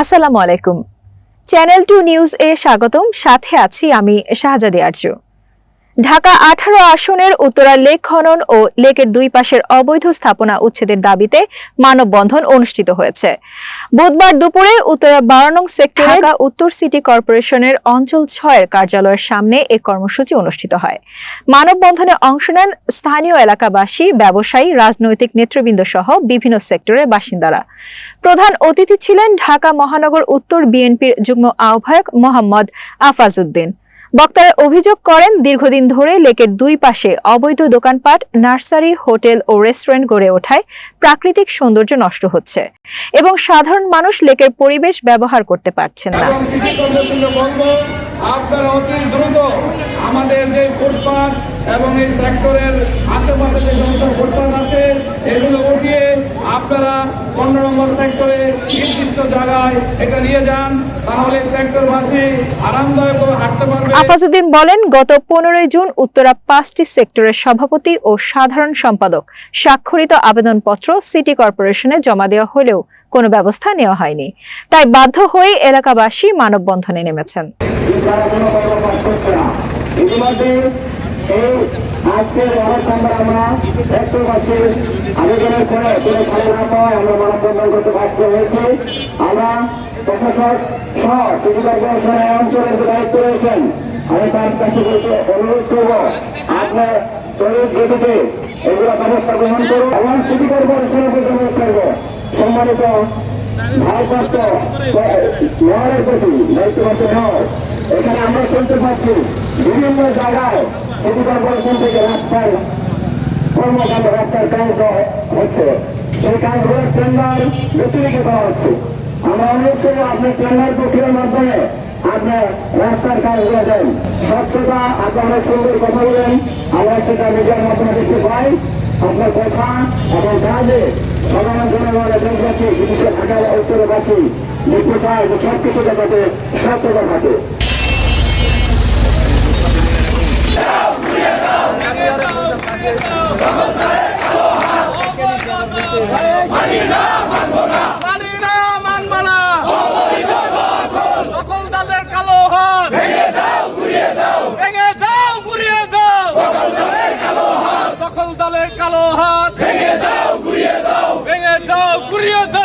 আসসালামু আলাইকুম। Channel to news এ স্বাগতম। সাথে আছি আমি শাহজাদি আর্য ঢাকা আঠারো আসনের উত্তরা লেক খনন ও লেকের দুই পাশের অবৈধ স্থাপনা উচ্ছেদের দাবিতে মানববন্ধন অনুষ্ঠিত হয়েছে। বুধবার দুপুরে উত্তরা বারো নং সেক্টর ঢাকা উত্তর সিটি কর্পোরেশনের অঞ্চল ছয়ের কার্যালয়ের সামনে এ কর্মসূচি অনুষ্ঠিত হয়। মানববন্ধনে অংশ নেন স্থানীয় এলাকাবাসী ব্যবসায়ী রাজনৈতিক নেতৃবৃন্দ সহ বিভিন্ন সেক্টরের বাসিন্দারা। প্রধান অতিথি ছিলেন ঢাকা মহানগর উত্তর বিএনপির যুগ্ম আহ্বায়ক মোহাম্মদ আফাজউদ্দিন। বক্তারা অভিযোগ করেন, দীর্ঘদিন ধরে লেকের দুই পাশে অবৈধ দোকানপাট, নার্সারি, হোটেল ও রেস্টুরেন্ট গড়ে ওঠায় প্রাকৃতিক সৌন্দর্য নষ্ট হচ্ছে এবং সাধারণ মানুষ লেকের পরিবেশ ব্যবহার করতে পারছেন না। আমাদের যে ফুটপাত এবং এই সেক্টরের আশেপাশে যে সমস্ত ফুটপাত আছে এগুলো উঠিয়ে আপনারা পনেরো নম্বর সেক্টরে নির্দিষ্ট জায়গায় এটা নিয়ে যান। তাহলে সেক্টরবাসী আরামদায়কভাবে হাঁটতে পারবে। আফাজউদ্দিন বলেন গত পনেরোই জুন উত্তরা পাঁচটি সেক্টরের সভাপতি ও সাধারণ সম্পাদক স্বাক্ষরিত আবেদনপত্র সিটি কর্পোরেশনে জমা দেওয়া হলেও কোনো ব্যবস্থা নেওয়া হয়নি। তাই বাধ্য হয়ে এলাকাবাসী মানববন্ধনে নেমেছেন। ইতিমধ্যে এই আজকের অবস্থানটা আমরা সেক্টরবাসী আবেদনের করে কোনো সাড়া না পাওয়ায় আমরা করতে বাধ্য হয়েছি। আমরা প্রশাসক সহ সিটি রয়েছেন, আমি তার কাছে বলতে অনুরোধ করব আপনার তৈরি গতিতে এগুলো ব্যবস্থা গ্রহণ করুন এবং সিটি কর্পোরেশনের প্রতি অনুরোধ করব, সম্মানিত ভারপ্রাপ্ত মেয়রের প্রতি দায়িত্বরত মেয়র এখানে আমরা শুনতে পাচ্ছি। বিভিন্ন জায়গায় সিটি কর্পোরেশন থেকে রাস্তার কর্মকাণ্ড, রাস্তার কাজ হচ্ছে। সেই কাজগুলোর টেন্ডার ব্যতিরিক্ত করা হচ্ছে। আমরা অনুরোধ করব, আপনি টেন্ডার প্রক্রিয়ার মাধ্যমে আপনার রাস্তার কাজগুলো দেন। স্বচ্ছতা আপনারা সুন্দর কথা বলেন। আমরা সেটা মিডিয়ার মাধ্যমে দেখতে পাই। আপনার কথা এবং কাজে সাধারণ জনগণের দেশবাসী বিশেষ ঢাকা উত্তরবাসী দেখতে চায় যে সব কিছুতে যাতে স্বচ্ছতা থাকে। Suriye'de